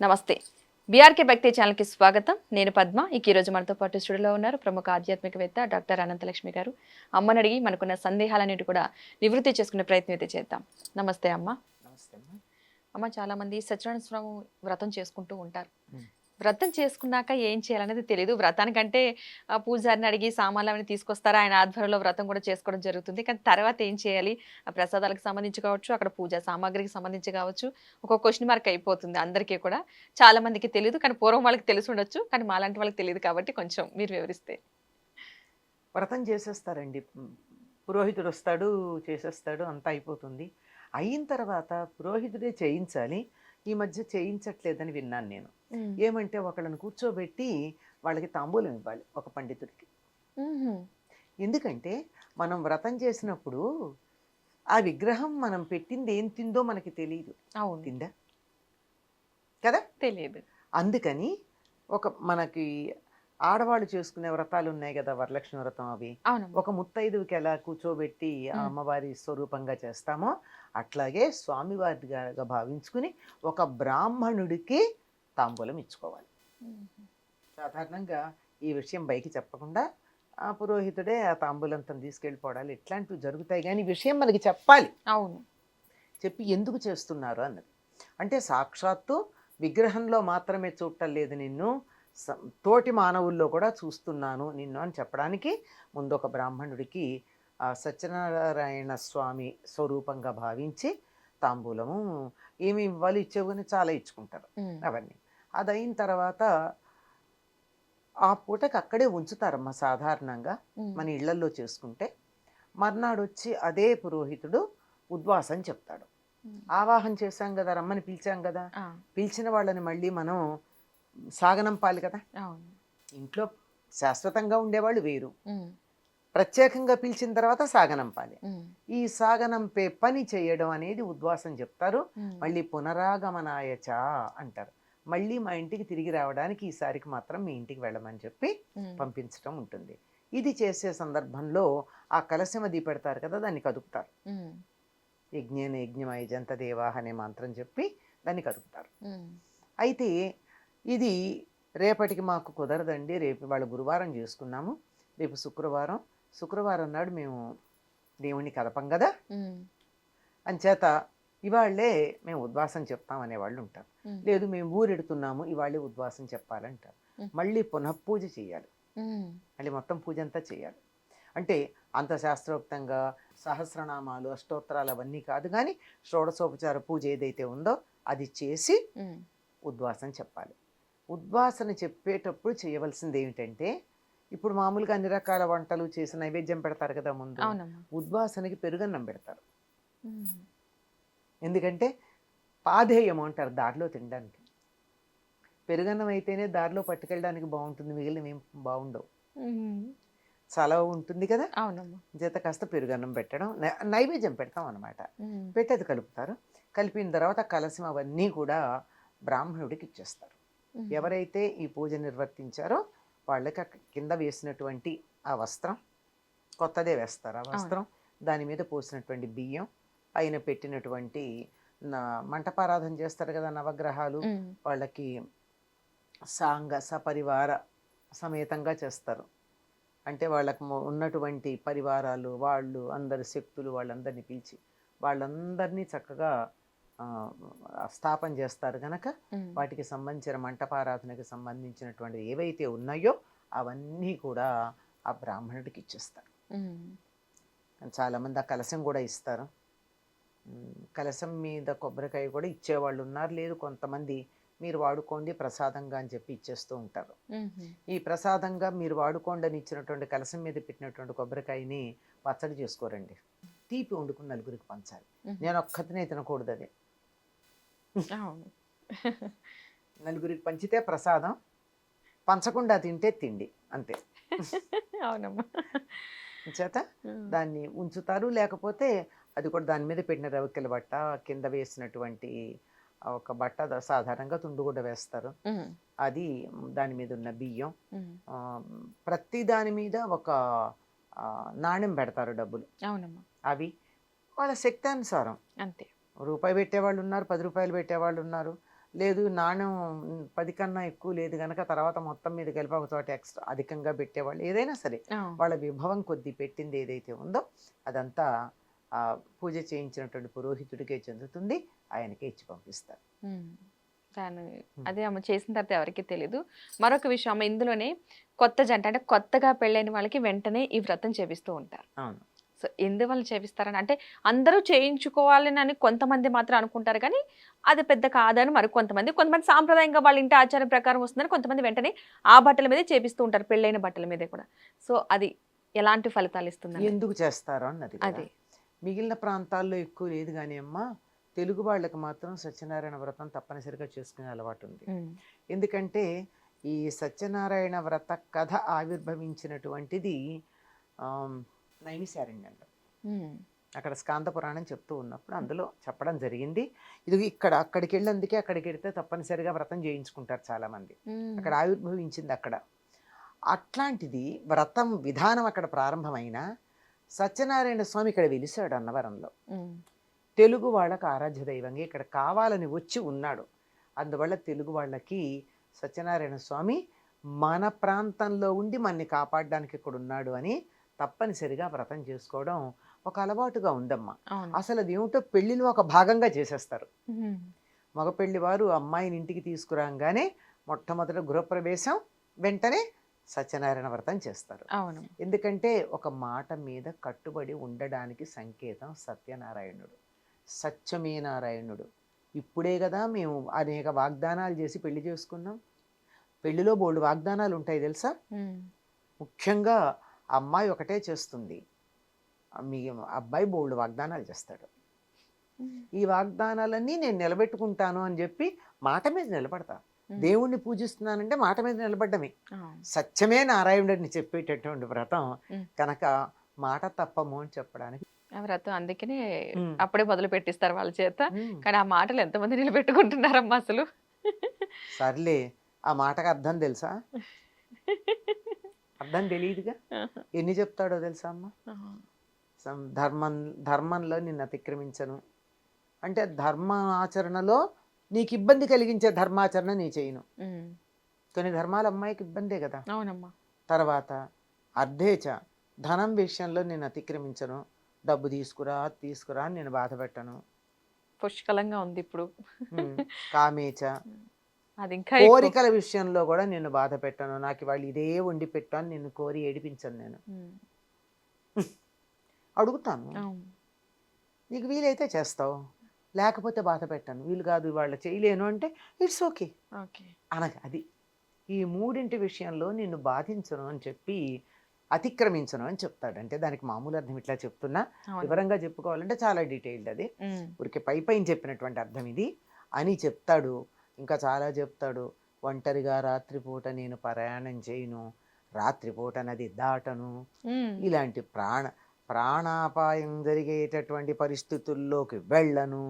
నమస్తే. బీఆర్కే భక్తి ఛానల్కి స్వాగతం. నేను పద్మ. ఇక ఈరోజు మనతో పాటు స్టూడియోలో ఉన్నారు ప్రముఖ ఆధ్యాత్మికవేత్త డాక్టర్ అనంతలక్ష్మి గారు. అమ్మని అడిగి మనకున్న సందేహాలన్నిటి కూడా నివృత్తి చేసుకునే ప్రయత్నం అయితే చేద్దాం. నమస్తే అమ్మ. నమస్తే అమ్మా. అమ్మ చాలా మంది సత్యనారాయణ స్వామి వ్రతం చేసుకుంటూ ఉంటారు. వ్రతం చేసుకున్నాక ఏం చేయాలనేది తెలియదు వ్రతానికంటే పూజారిని అడిగి సామాన్లు అవన్నీ తీసుకొస్తారా? ఆయన ఆధ్వర్యంలో వ్రతం కూడా చేసుకోవడం జరుగుతుంది. కానీ తర్వాత ఏం చేయాలి? ఆ ప్రసాదాలకు సంబంధించి కావచ్చు అక్కడ పూజా సామాగ్రికి సంబంధించి కావచ్చు ఒక క్వశ్చన్ మార్క్ అయిపోతుంది అందరికీ కూడా. చాలా మందికి తెలియదు కానీ పూర్వం వాళ్ళకి తెలిసి ఉండొచ్చు కానీ మాలాంటి వాళ్ళకి తెలియదు కాబట్టి కొంచెం మీరు వివరిస్తే. వ్రతం చేసేస్తారండి. పురోహితుడు వస్తాడు చేసేస్తాడు అంతా అయిపోతుంది. అయిన తర్వాత పురోహితుడే చేయించాలి. ఈ మధ్య చేయించట్లేదని విన్నాను నేను. ఏమంటే ఒకళ్ళని కూర్చోబెట్టి వాళ్ళకి తాంబూలం ఇవ్వాలి ఒక పండితుడికి. ఎందుకంటే మనం వ్రతం చేసినప్పుడు ఆ విగ్రహం మనం పెట్టింది ఏం తిందో మనకి తెలియదు అవును. తిందా? కదా? తెలియదు అందుకని ఒక మనకి ఆడవాళ్ళు చేసుకునే వ్రతాలు ఉన్నాయి కదా వరలక్ష్మి వ్రతం అవి. ఒక ముత్తైదువుకి ఎలా కూర్చోబెట్టి ఆ. అమ్మవారి స్వరూపంగా చేస్తామో అట్లాగే స్వామివారిగా భావించుకుని ఒక బ్రాహ్మణుడికి తాంబూలం ఇచ్చుకోవాలి. సాధారణంగా ఈ విషయం బయటికి చెప్పకుండా ఆ పురోహితుడే ఆ తాంబూలం తను తీసుకెళ్ళిపోవడాలు ఇట్లాంటివి జరుగుతాయి. కానీ ఈ విషయం మనకి చెప్పాలి. అవును. చెప్పి ఎందుకు చేస్తున్నారు అన్నది. అంటే సాక్షాత్తు విగ్రహంలో మాత్రమే చూడటం లేదు నిన్ను. తోటి మానవుల్లో కూడా చూస్తున్నాను నిన్ను అని చెప్పడానికి ముందు ఒక బ్రాహ్మణుడికి సత్యనారాయణ స్వామి స్వరూపంగా భావించి తాంబూలము ఏమి ఇవ్వాలి ఇచ్చేవి కానీ చాలా ఇచ్చుకుంటారు. అవన్నీ. అది అయిన తర్వాత ఆ పూటకి అక్కడే ఉంచుతారమ్మా సాధారణంగా. మన ఇళ్ళల్లో చేసుకుంటే మర్నాడు వచ్చి అదే పురోహితుడు ఉద్వాసం చెప్తాడు. ఆవాహన చేశాం కదా రమ్మని పిలిచాం కదా పిలిచిన వాళ్ళని మళ్ళీ మనం సాగనంపాలి కదా ఇంట్లో శాశ్వతంగా ఉండేవాళ్ళు వేరు. ప్రత్యేకంగా పిలిచిన తర్వాత సాగనంపాలి. ఈ సాగనంపే పని చేయడం అనేది ఉద్వాసం చెప్తారు. మళ్ళీ పునరాగమనాయచ అంటారు మళ్ళీ మా ఇంటికి తిరిగి రావడానికి ఈసారికి మాత్రం మీ ఇంటికి వెళ్ళమని చెప్పి. పంపించడం ఉంటుంది ఇది చేసే సందర్భంలో ఆ కలశం అది పెడతారు కదా దాన్ని కదుపుతారు. యజ్ఞేన యజ్ఞమయ జంత దేవాహ అనే మంత్రం చెప్పి దాన్ని కదుపుతారు. అయితే ఇది రేపటికి మాకు కుదరదండి రేపు వాళ్ళ గురువారం చేసుకున్నాము రేపు శుక్రవారం శుక్రవారం నాడు మేము దేవుణ్ణి కదపం కదా. అంచేత ఇవాళ్ళే మేము ఉద్వాసం చెప్తాం అనేవాళ్ళు ఉంటారు. లేదు మేము ఊరెడుతున్నాము ఇవాళే ఉద్వాసం చెప్పాలంటారు. మళ్ళీ పునఃపూజ చేయాలి మ్మ్. మళ్ళీ మొత్తం పూజ అంతా చేయాలి అంటే అంత శాస్త్రోక్తంగా సహస్రనామాలు అష్టోత్తరాలు అవన్నీ కాదు కానీ షోడశోపచార పూజ ఏదైతే ఉందో అది చేసి మ్మ్. ఉద్వాసన చెప్పాలి ఉద్వాసన చెప్పేటప్పుడు చేయవలసింది ఏమిటంటే ఇప్పుడు మామూలుగా అన్ని రకాల వంటలు చేసి నైవేద్యం పెడతారు కదా ముందు ఉద్వాసనకి పెరుగన్నం పెడతారు. ఎందుకంటే పాధేయం అంటారు దారిలో తినడానికి. పెరుగన్నం అయితేనే దారిలో పట్టుకెళ్ళడానికి బాగుంటుంది మిగిలినవి ఏం బాగుండవు. చలవ ఉంటుంది కదా? అవునమ్మా. చేత కాస్త పెరుగన్నం పెట్టడం నైవేద్యం పెడతాం అనమాట మ్మ్. పెట్టి అది కలుపుతారు. కలిపిన తర్వాత కలసం అవన్నీ కూడా బ్రాహ్మణుడికి ఇచ్చేస్తారు. ఎవరైతే ఈ పూజ నిర్వర్తించారో వాళ్ళకి కింద వేసినటువంటి ఆ వస్త్రం కొత్తదే వేస్తారు ఆ వస్త్రం. దాని మీద పోసినటువంటి బియ్యం పైన పెట్టినటువంటి మంటపారాధన చేస్తారు కదా నవగ్రహాలు. వాళ్ళకి సాంగ సపరివార సమేతంగా చేస్తారు అంటే వాళ్ళకు ఉన్నటువంటి పరివారాలు వాళ్ళు అందరి శక్తులు వాళ్ళందరినీ పిలిచి వాళ్ళందరినీ చక్కగా స్థాపన చేస్తారు గనక మ్మ్. వాటికి సంబంధించిన మంటపారాధనకి సంబంధించినటువంటి ఏవైతే ఉన్నాయో అవన్నీ కూడా ఆ బ్రాహ్మణుడికి ఇచ్చేస్తారు. చాలామంది ఆ కలశం కూడా ఇస్తారు కలశం మీద కొబ్బరికాయ కూడా ఇచ్చేవాళ్ళు ఉన్నారు. లేదు కొంతమంది మీరు వాడుకోండి ప్రసాదంగా అని చెప్పి ఇచ్చేస్తూ ఉంటారు. ఈ ప్రసాదంగా మీరు వాడుకోండి అని ఇచ్చినటువంటి కలశం మీద పెట్టినటువంటి కొబ్బరికాయని పచ్చడి చేసుకోరండి. తీపి వండుకుని నలుగురికి పంచాలి. నేను ఒక్కతినే తినకూడదు అది. అవును. నలుగురికి పంచితే ప్రసాదం పంచకుండా తింటే తిండి అంతే. అవునమ్మా. చేత. దాన్ని ఉంచుతారు లేకపోతే అది కూడా దాని మీద పెట్టిన రవికెల బట్ట కింద వేసినటువంటి ఒక బట్ట సాధారణంగా తుండుగుడ్డ వేస్తారు. మ్మ్. అది దాని మీద ఉన్న బియ్యం. ప్రతి దాని మీద ఒక నాణ్యం పెడతారు డబ్బులు. అవునమ్మా. అవి వాళ్ళ శక్తానుసారం. అంతే. రూపాయి పెట్టేవాళ్ళు ఉన్నారు పది రూపాయలు పెట్టేవాళ్ళు ఉన్నారు. లేదు నాణ్యం పది కన్నా ఎక్కువ లేదు కనుక తర్వాత మొత్తం మీద కలిపి ఒక చోట ఎక్స్ట్రా అధికంగా పెట్టేవాళ్ళు ఏదైనా సరే. వాళ్ళ విభవం కొద్ది పెట్టింది ఏదైతే ఉందో అదంతా పూజ చేయించినటువంటి పురోహితుడికే చెందుతుంది ఆయనకే ఇచ్చి పంపిస్తారు. దాని అదే అమ్మ చేసిన తర్వాత ఎవరికి తెలియదు మరొక విషయం అమ్మ ఇందులోనే కొత్త జంట అంటే కొత్తగా పెళ్ళైన వాళ్ళకి వెంటనే ఈ వ్రతం చేపిస్తూ ఉంటారు. అవును. సో ఎందువల్ల చేపిస్తారని అంటే అందరూ చేయించుకోవాలని అని కొంతమంది మాత్రం అనుకుంటారు కానీ అది పెద్ద కాదని మరి కొంతమంది కొంతమంది సాంప్రదాయంగా వాళ్ళ ఇంటి ఆచారం ప్రకారం వస్తుందని కొంతమంది వెంటనే ఆ బట్టల మీదే చేపిస్తూ ఉంటారు పెళ్ళైన బట్టల మీదే కూడా. సో అది ఎలాంటి ఫలితాలు ఇస్తుంది ఎందుకు చేస్తారో అన్నది. అదే. మిగిలిన ప్రాంతాల్లో ఎక్కువ లేదు కానీ అమ్మ తెలుగు వాళ్ళకి మాత్రం సత్యనారాయణ వ్రతం తప్పనిసరిగా చేసుకునే అలవాటు ఉంది ఎందుకంటే ఈ సత్యనారాయణ వ్రత కథ ఆవిర్భవించినటువంటిది నైమిశారణ్యంలో అక్కడ స్కాంద పురాణం చెప్తూ ఉన్నప్పుడు అందులో చెప్పడం జరిగింది. ఇది ఇక్కడ అక్కడికి వెళ్ళేందుకే అక్కడికి వెళితే తప్పనిసరిగా వ్రతం చేయించుకుంటారు చాలామంది. అక్కడ ఆవిర్భవించింది అక్కడ. అట్లాంటిది వ్రతం విధానం అక్కడ ప్రారంభమైన సత్యనారాయణ స్వామి ఇక్కడ వెలిసాడు అన్నవరంలో. తెలుగు వాళ్ళకు ఆరాధ్య దైవంగా ఇక్కడ కావాలని వచ్చి ఉన్నాడు. అందువల్ల తెలుగు వాళ్ళకి సత్యనారాయణ స్వామి మన ప్రాంతంలో ఉండి మనని కాపాడడానికి ఇక్కడ ఉన్నాడు అని తప్పనిసరిగా వ్రతం చేసుకోవడం ఒక అలవాటుగా ఉందమ్మా. అసలు అది ఏమిటో పెళ్ళిలో ఒక భాగంగా చేసేస్తారు. మగ పెళ్ళి వారు అమ్మాయిని ఇంటికి తీసుకురాగానే మొట్టమొదట గృహప్రవేశం వెంటనే సత్యనారాయణ వ్రతం చేస్తారు. అవును. ఎందుకంటే ఒక మాట మీద కట్టుబడి ఉండడానికి సంకేతం సత్యనారాయణుడు. సత్యమే నారాయణుడు. ఇప్పుడే కదా మేము అనేక వాగ్దానాలు చేసి పెళ్ళి చేసుకున్నాం. పెళ్ళిలో బోల్డు వాగ్దానాలు ఉంటాయి తెలుసా? ముఖ్యంగా అమ్మాయి ఒకటే చేస్తుంది. మీ అబ్బాయి బోల్డు వాగ్దానాలు చేస్తాడు. ఈ వాగ్దానాలన్నీ నేను నిలబెట్టుకుంటాను అని చెప్పి మాట మీద నిలబడతా. ఉమ్, దేవుణ్ణి పూజిస్తున్నానంటే మాట మీద నిలబడ్డమే. సత్యమే నారాయణుడిని చెప్పేటటువంటి వ్రతం. కనుక మాట తప్పము అని చెప్పడానికి. ఆ వ్రతం అందుకనే. అప్పుడే మొదలు పెట్టిస్తారు వాళ్ళ చేత. కానీ ఆ మాటలు ఎంతమంది నిలబెట్టుకుంటున్నారమ్మా అసలు? సర్లే ఆ మాటకు అర్థం తెలుసా? అర్థం తెలియదుగా? ఎన్ని చెప్తాడో తెలుసా అమ్మ? ధర్మం ధర్మంలో నిన్ను అతిక్రమించను. అంటే ధర్మ ఆచరణలో నీకు ఇబ్బంది కలిగించే ధర్మాచరణ నీ చేయను. కొన్ని ధర్మాలు అమ్మాయికి ఇబ్బందే కదా. అవునమ్మా. తర్వాత అర్ధేచ ధనం విషయంలో నేను అతిక్రమించను. డబ్బు తీసుకురా తీసుకురా అని నేను బాధ పెట్టను. పుష్కలంగా ఉంది ఇప్పుడు. కామేచ. అది ఇంకా. కోరికల విషయంలో కూడా నేను బాధ పెట్టను. నాకు వాళ్ళు ఇదే వండి పెట్టాను నేను కోరి ఏడిపించను నేను. అడుగుతాను. నీకు వీలైతే చేస్తావు. లేకపోతే బాధ పెట్టాను. వీలు కాదు వాళ్ళు చేయలేను అంటే ఇట్స్ ఓకే ఓకే. అనగా అది. ఈ మూడింటి విషయంలో నిన్ను బాధించను అని చెప్పి అతిక్రమించను అని చెప్తాడు. అంటే దానికి మామూలు అర్థం ఇట్లా చెప్తున్నా. వివరంగా చెప్పుకోవాలంటే చాలా డీటెయిల్డ్ అది. ఊరికే పై పైన చెప్పినటువంటి అర్థం ఇది అని చెప్తాడు. ఇంకా చాలా చెప్తాడు. ఒంటరిగా రాత్రిపూట నేను ప్రయాణం చేయను. రాత్రిపూట నది దాటను. ఇలాంటి ప్రాణ ప్రాణాపాయం జరిగేటటువంటి పరిస్థితుల్లోకి వెళ్ళను.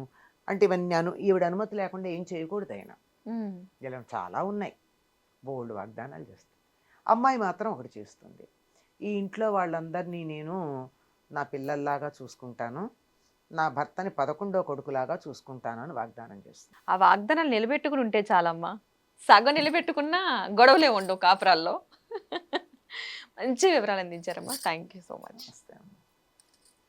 అంటే ఇవన్నీ అను ఈవిడ అనుమతి లేకుండా ఏం చేయకూడదు ఆయన. ఇలా చాలా ఉన్నాయి. బోల్డ్ వాగ్దానాలు చేస్తుంది అమ్మాయి మాత్రం ఒకటి చేస్తుంది. ఈ ఇంట్లో వాళ్ళందరినీ నేను నా పిల్లల్లాగా చూసుకుంటాను. నా భర్తని పదకొండో కొడుకులాగా చూసుకుంటాను అని వాగ్దానం చేస్తుంది. ఆ వాగ్దానాలు నిలబెట్టుకుని ఉంటే చాలమ్మా. సగం నిలబెట్టుకున్నా గొడవలే ఉండవు కాపురాల్లో. మంచి వివరాలు అందించారమ్మా. Thank you so much namaste అమ్మ.